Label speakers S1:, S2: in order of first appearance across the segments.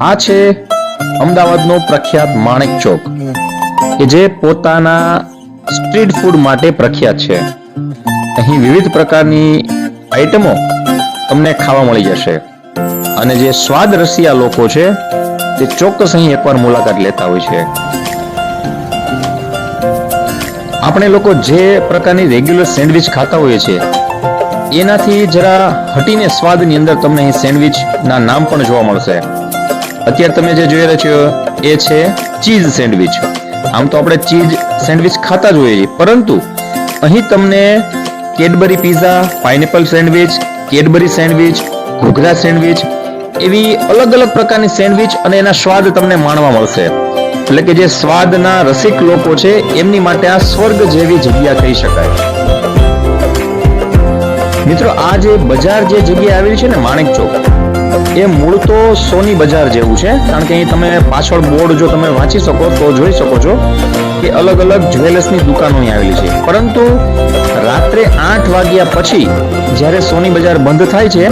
S1: આ છે અમદાવાદનો પ્રખ્યાત માણેક ચોક, કે જે પોતાના સ્ટ્રીટ ફૂડ માટે પ્રખ્યાત છે. અહીં વિવિધ પ્રકારની આઈટમો તમને ખાવા મળી જશે. અને જે સ્વાદ રસિયા લોકો છે, તે ચોક્કસ અહીં એકવાર મુલાકાત લેતા હોય છે. આપણે લોકો જે પ્રકારની રેગ્યુલર સેન્ડવિચ ખાતા હોઈએ છીએ, એનાથી જરા હટીને સ્વાદની અંદર તમને અહીં સેન્ડવિચના નામ પણ જોવા મળશે. અત્યારે તમે જે જોઈ રહ્યા છો એ છે ચીઝ સેન્ડવિચ. આમ તો આપણે ચીઝ સેન્ડવિચ ખાતા જ હોઈએ છીએ. પરંતુ અહીં તમને Cadbury pizza, pineapple sandwich, Cadbury sandwich, ઘૂઘરા સેન્ડવિચ એવી અલગ અલગ પ્રકારની સેન્ડવિચ અને એના સ્વાદ તમને માણવા મળશે. એટલે કે જે સ્વાદના રસિક લોકો છે, એમની માટે આ સ્વર્ગ જેવી જગ્યા કહી શકાય. મિત્રો, આ જે બજાર જે જગ્યા આવેલી છે ને, માણેક ચોક એ મૂળ તો સોની બજાર જેવું છે. કારણ કે અહીં તમે પાછળ બોર્ડ જો તમે વાંચી શકો, તો જોઈ શકો છો કે અલગ અલગ જ્વેલર્સની દુકાનો અહીં આવેલી છે. પરંતુ રાત્રે આઠ વાગ્યા પછી જ્યારે સોની બજાર બંધ થાય છે,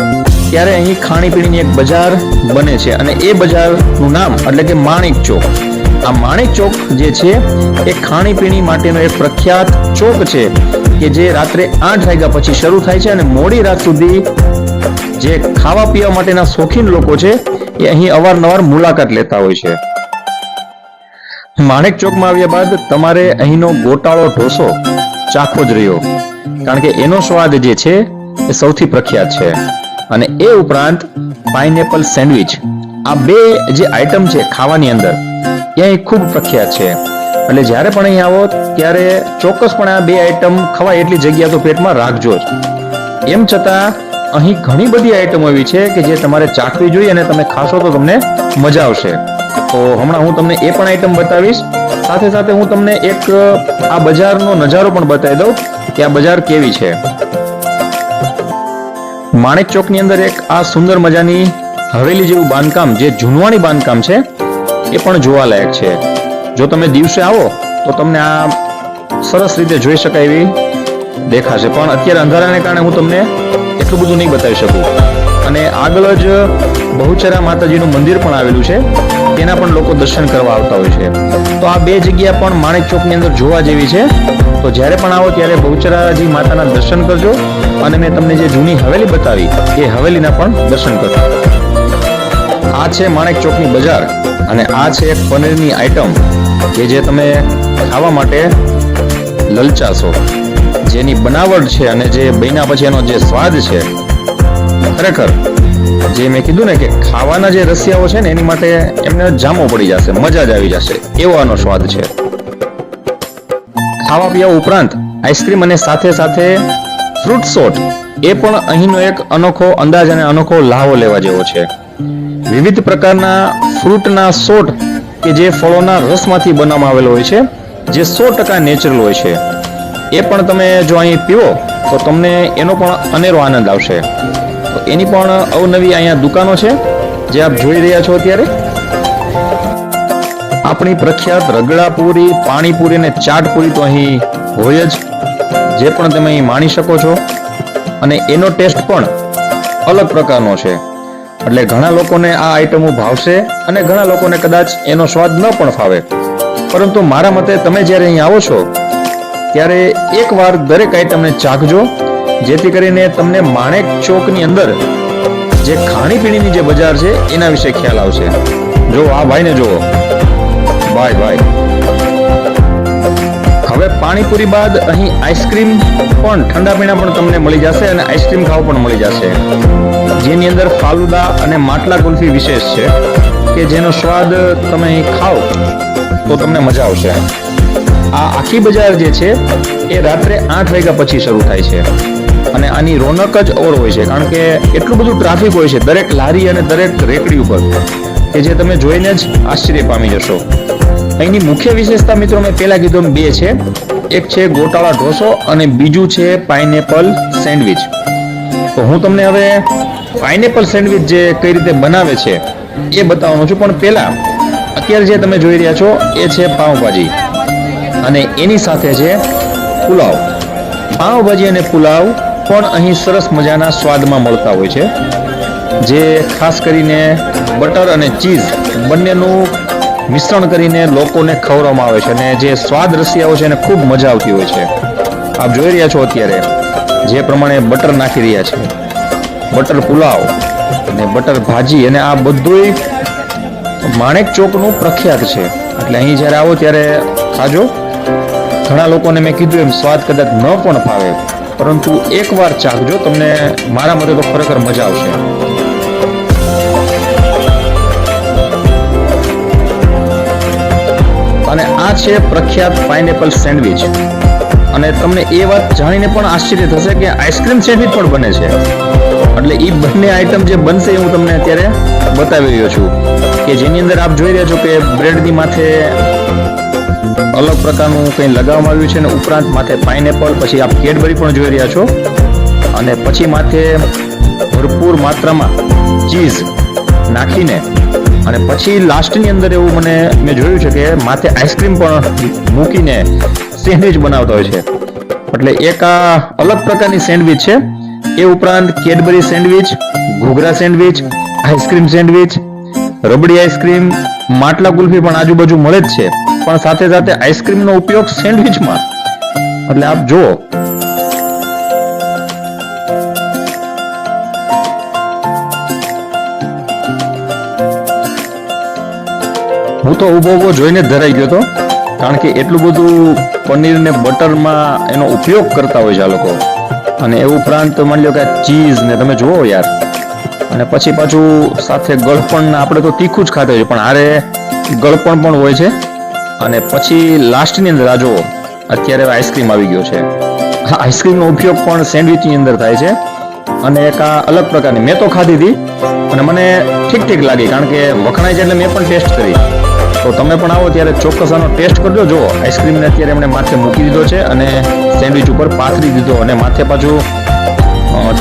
S1: ત્યારે અહીં ખાણીપીણીની એક બજાર બને છે. અને એ બજારનું નામ એટલે કે માણેક ચોક. આ માણેક ચોક જે છે, એ ખાણીપીણી માટેનો એક પ્રખ્યાત ચોક છે કે જે રાત્રે આઠ વાગ્યા પછી શરૂ થાય છે અને મોડી રાત સુધી જે ખાવા પીવા માટેના શોખીન લોકો છે, એ અહીં અવારનવાર મુલાકાત લેતા હોય છે. માણેક ચોકમાં આવ્યા બાદ તમારે અહીંનો ગોટાળો ઢોસો, ચાખવો જ રહ્યો. કારણ કે એનો સ્વાદ જે છે, એ સૌથી પ્રખ્યાત છે. અને એ ઉપરાંત પાઇનેપલ સેન્ડવિચ, આ બે જે આઈટમ છે ખાવાની અંદર, એ અહીં ખૂબ પ્રખ્યાત છે. એટલે જ્યારે પણ અહીં આવો, ત્યારે ચોક્કસપણે આ બે આઇટમ ખવાય એટલી જગ્યા તો પેટમાં રાખજો જ. એમ છતાં અહીં ઘણી બધી આઈટમો એવી છે કે જે તમારે ચાખવી જોઈએ અને તમે ખાશો તો તમને મજા આવશે. તો હમણાં હું તમને એ પણ આઈટમ બતાવીશ. સાથે સાથે હું તમને એક, આ બજારનો નજારો પણ બતાવી દઉં કે આ બજાર કેવી છે. માણેક ચોકની અંદર એક આ સુંદર મજાની હવેલી જેવું બાંધકામ, જે જૂનવાણી બાંધકામ છે, એ પણ જોવાલાયક છે. જો તમે દિવસે આવો, તો તમને આ સરસ રીતે જોઈ શકાય એવી દેખાશે. પણ અત્યારે અંધારાને કારણે હું તમને એટલું બધું નહીં બતાવી શકું. અને આગળ જ બહુચરા માતાજીનું મંદિર પણ આવેલું છે. તેના પણ લોકો દર્શન કરવા આવતા હોય છે. તો આ બે જગ્યા પણ માણેક ચોકની અંદર જોવા જેવી છે. તો જ્યારે પણ આવો ત્યારે બહુચરાજી માતાના દર્શન કરજો. અને મેં તમને જે જૂની હવેલી બતાવી, એ હવેલીના પણ દર્શન કરજો. આ છે માણેક ચોકની બજાર અને આ છે એક પનીરની આઈટમ કે જે તમે ખાવા માટે લલચાશો. જેની બનાવટ છે અને જે બન્યા પછી એનો જે સ્વાદ છે, ખરેખર જે મેં કીધું ને કે ખાવાના જે રસિયાઓ છે ને, એની માટે એમને જામો પડી જશે, મજા જ આવી જશે, એવો આનો સ્વાદ છે. ખાવા પીવા ઉપરાંત આઈસ્ક્રીમ અને સાથે સાથે ફ્રૂટ શોટ, એ પણ અહીંનો એક અનોખો અંદાજ અને અનોખો લાહો લેવા જેવો છે. વિવિધ પ્રકારના ફ્રૂટના શોટ કે જે ફળોના રસમાંથી બનાવવામાં આવેલો હોય છે, જે સો ટકા નેચરલ હોય છે. એ પણ તમે જો અહીં પીવો, તો તમને એનો પણ અનેરો આનંદ આવશે. એની પણ અવનવી અહીંયા દુકાનો છે, જે આપ જોઈ રહ્યા છો અત્યારે. આપણી પ્રખ્યાત રગડાપુરી, પાણીપુરી અને ચાટપુરી તો અહીં હોય જ, જે પણ તમે અહીં માણી શકો છો. અને એનો ટેસ્ટ પણ અલગ પ્રકારનો છે. એટલે ઘણા લોકોને આ આઈટમો ભાવશે અને ઘણા લોકોને કદાચ એનો સ્વાદ ન પણ ફાવે. પરંતુ મારા મતે તમે જ્યારે અહીં આવો છો ત્યારે એકવાર દરેક આઈટમને ચાખજો, જેથી કરીને તમને માણેક ચોકની અંદર જે ખાણીપીણીની જે બજાર છે, એના વિશે ખ્યાલ આવશે. જો, આ ભાઈને જુઓ. ભાઈ ભાઈ. હવે પાણીપુરી બાદ અહીં આઈસ્ક્રીમ પણ ઠંડા પીણા પણ તમને મળી જશે અને આઈસ્ક્રીમ ખાવ પણ મળી જશે. જેની અંદર ફાલુદા અને માટલા કુલ્ફી વિશેષ છે, કે જેનો સ્વાદ તમે ખાઓ તો તમને મજા આવશે. આ આખી બજાર જે છે, એ રાત્રે આઠ વાગ્યા પછી શરૂ થાય છે. અને આની રોનક જ ઓર હોય છે, કારણ કે એટલું બધું ટ્રાફિક હોય છે, દરેક લારી અને દરેક રેકડી ઉપર, કે જે તમે જોઈને જ આશ્ચર્ય પામી જશો. અહીંની મુખ્ય વિશેષતા મિત્રો મેં પહેલા કીધું બે છે. એક છે ગોટાળા ઢોસો અને બીજું છે પાઇનેપલ સેન્ડવિચ. તો હું તમને હવે પાઇનેપલ સેન્ડવિચ જે કઈ રીતે બનાવે છે, એ બતાવવાનો છું. પણ પહેલા, અત્યારે જે તમે જોઈ રહ્યા છો, એ છે પાઉંભાજી. અને એની સાથે છે પુલાવ. પાઉંભાજી અને પુલાવ પણ અહીં સરસ મજાના સ્વાદમાં મળતા હોય છે. જે ખાસ કરીને બટર અને ચીઝ બંનેનું મિશ્રણ કરીને લોકોને ખવડાવવામાં આવે છે અને જે સ્વાદ રસિયાઓ છે એને ખૂબ મજા આવતી હોય છે. આપ જોઈ રહ્યા છો અત્યારે જે પ્રમાણે બટર નાખી રહ્યા છે. બટર પુલાવ અને બટર ભાજી અને આ બધુંય માણેક ચોકનું પ્રખ્યાત છે. એટલે અહીં જ્યારે આવો ત્યારે ખાજો. ઘણા લોકોને મેં કીધું એમ, સ્વાદ કદાચ ન પણ ફાવે. પરંતુ એકવાર ચાખજો તમને મારા મતે તો ખરેખર મજા આવશે. અને આ છે પ્રખ્યાત પાઇનેપલ સેન્ડવિચ અને તમને એ વાત જાણીને પણ આશ્ચર્ય થશે કે આઈસ્ક્રીમ સેન્ડવિચ પણ બને છે. એટલે એ બંને આઈટમ જે બનશે એ હું તમને અત્યારે બતાવી રહ્યો છું. કે જેની અંદર આપ જોઈ રહ્યા છો કે બ્રેડની માથે અલગ પ્રકારનું કંઈ લગાવવામાં આવ્યું છે અને ઉપરાંત માથે પાઇનેપલ પછી આપ કેડબરી પણ જોઈ રહ્યા છો. અને પછી માથે ભરપૂર માત્રામાં ચીઝ નાખીને અને પછી લાસ્ટની અંદર એવું મને મેં જોયું છે કે માથે આઈસ્ક્રીમ પણ મૂકીને સેન્ડવિચ બનાવતા હોય છે. એટલે એક આ અલગ પ્રકારની સેન્ડવિચ છે. એ ઉપરાંત કેડબરી સેન્ડવિચ ઘૂઘરા સેન્ડવિચ આઈસ્ક્રીમ સેન્ડવિચ રબડી આઈસ્ક્રીમ માટલા કુલ્ફી પણ આજુબાજુ મળે જ છે. પણ સાથે સાથે આઈસ્ક્રીમનો ઉપયોગ સેન્ડવિચમાં. એટલે આપ જુઓ. હું તો ઊભો ઊભો જોઈને ધરાઈ ગયો હતો, કારણ કે એટલું બધું પનીર ને બટરમાં એનો ઉપયોગ કરતા હોય છે આ લોકો. અને એ ઉપરાંત માની લો કે ચીઝ ને તમે જુઓ યાર. અને પછી પાછું સાથે ગળપણ આપણે તો તીખું જ ખાતા હોય પણ આરે ગળપણ પણ હોય છે. અને પછી લાસ્ટની અંદર આ જુઓ, અત્યારે આઈસ્ક્રીમ આવી ગયો છે. આ આઈસ્ક્રીમનો ઉપયોગ પણ સેન્ડવિચની અંદર થાય છે. અને એક આ અલગ પ્રકારની મેં તો ખાધી હતી, અને મને ઠીક ઠીક લાગી કારણ કે વખણાય છે એટલે મેં પણ ટેસ્ટ કરી. તો તમે પણ આવો ત્યારે ચોક્કસ આનો ટેસ્ટ કરજો. જુઓ આઈસ્ક્રીમને અત્યારે એમણે માથે મૂકી દીધો છે અને સેન્ડવિચ ઉપર પાથરી દીધો અને માથે પાછું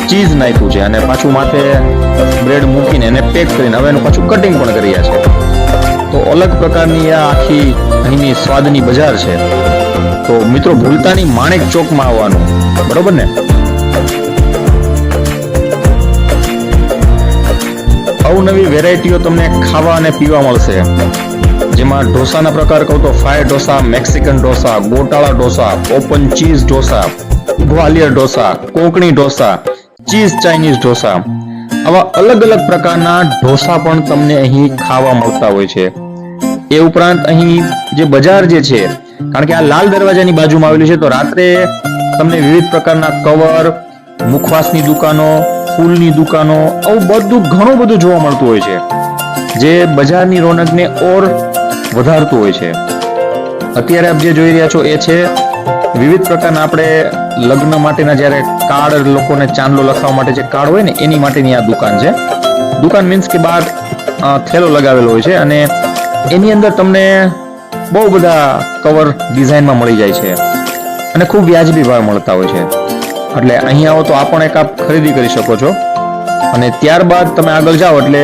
S1: ચીઝ નાખ્યું છે અને પાછું માથે બ્રેડ મૂકીને એને પેક કરીને હવે એનું પાછું કટિંગ પણ કરી છે. તો અલગ પ્રકારની આ આખી અહીંની સ્વાદની બજાર છે. તો મિત્રો ભૂલતા નહીં માણેક ચોકમાં આવવાનું. બરોબર ને? અવનવી વેરાયટીઓ તમને ખાવા અને પીવા મળશે. જેમાં ઢોસાના પ્રકાર કહું તો fry dosa, Mexican dosa, ગોટાળા dosa, open cheese dosa, Gwalior dosa, Konkani dosa, cheese Chinese dosa. આવા અલગ અલગ પ્રકારના ઢોસા પણ તમને અહીં ખાવા મળતા હોય છે. એ ઉપરાંત અહીં જે બજાર જે છે, કારણ કે આ લાલ દરવાજાની બાજુમાં આવેલું છે, તો રાત્રે તમને વિવિધ પ્રકારના કવર, મુખવાસની દુકાનો, ફૂલની દુકાનો, આવું બધું ઘણું બધું જોવા મળતું હોય છે, જે બજારની રોનકને ઓર વધારતું હોય છે. અત્યારે આપ જે જોઈ રહ્યા છો એ છે, વિવિધ પ્રકારના આપણે લગ્ન માટેના જ્યારે કાર્ડ લોકોને ચાંદલો લખાવવા માટે જે કાર્ડ હોય ને, એની માટેની આ દુકાન છે. દુકાન મીન્સ કે બહાર થેલો લગાવેલો હોય છે અને એની અંદર તમને બહુ બધા કવર ડિઝાઇનમાં મળી જાય છે. અને ખૂબ વ્યાજબી ભાવ મળતા હોય છે. એટલે અહીં આવો તો આ પણ એક આપ ખરીદી કરી શકો છો. અને ત્યારબાદ તમે આગળ જાઓ એટલે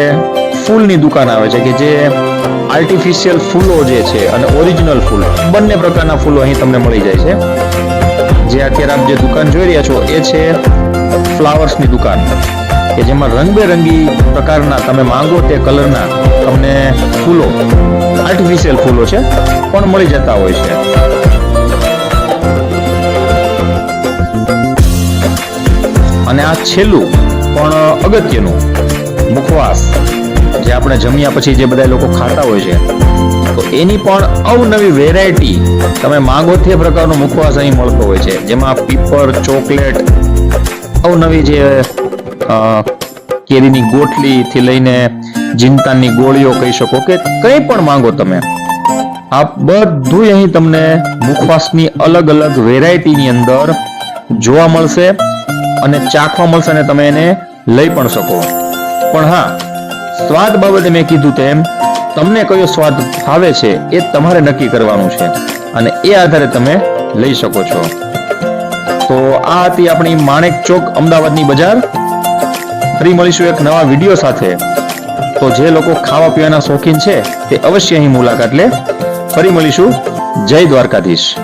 S1: ફૂલની દુકાન આવે છે કે જે આર્ટિફિશિયલ ફૂલો જે છે અને ઓરિજિનલ ફૂલ, બંને પ્રકારના ફૂલો અહીં તમને મળી જાય છે. જે અત્યારે આપ જે દુકાન જોઈ રહ્યા છો એ છે ફ્લાવર્સની દુકાન, કે જેમાં રંગબેરંગી પ્રકારના તમે માંગો તે કલરના તમને ફૂલો આર્ટિફિશિયલ ફૂલો છે, પણ મળી જતા હોય છે. અને આ છેલ્લું, પણ અગત્યનું, મુખવાસ, જે આપણે જમ્યા પછી જે બધા લોકો ખાતા હોય છે. તો એની પણ અવનવી વેરાયટી તમે માંગો તે પ્રકારનો મુખવાસ અહીં મળતો હોય છે. જેમાં પીપર ચોકલેટ અવનવી જે કેરીની ગોટલીથી લઈને જીનતાની ગોળીઓ કહી શકો કે કંઈ પણ માંગો તમે. આ બધું અહીં તમને મુખવાસની અલગ અલગ વેરાયટીની અંદર જોવા મળશે અને ચાખવા મળશે અને તમે એને લઈ પણ શકો. પણ હા, સ્વાદ બાબતે મેં કીધું તેમ, તમને કયો સ્વાદ ભાવે છે એ તમારે નક્કી કરવાનું છે અને એ આધારે તમે લઈ શકો છો. તો આ હતી આપણી માણેક ચોક અમદાવાદની બજાર. ફરી મળીશું એક નવા વીડિયો સાથે. તો જે લોકો ખાવા પીવાના શોખીન છે, તે અવશ્ય અહીં મુલાકાત લે. ફરી મળીશું. જય દ્વારકાધીશ.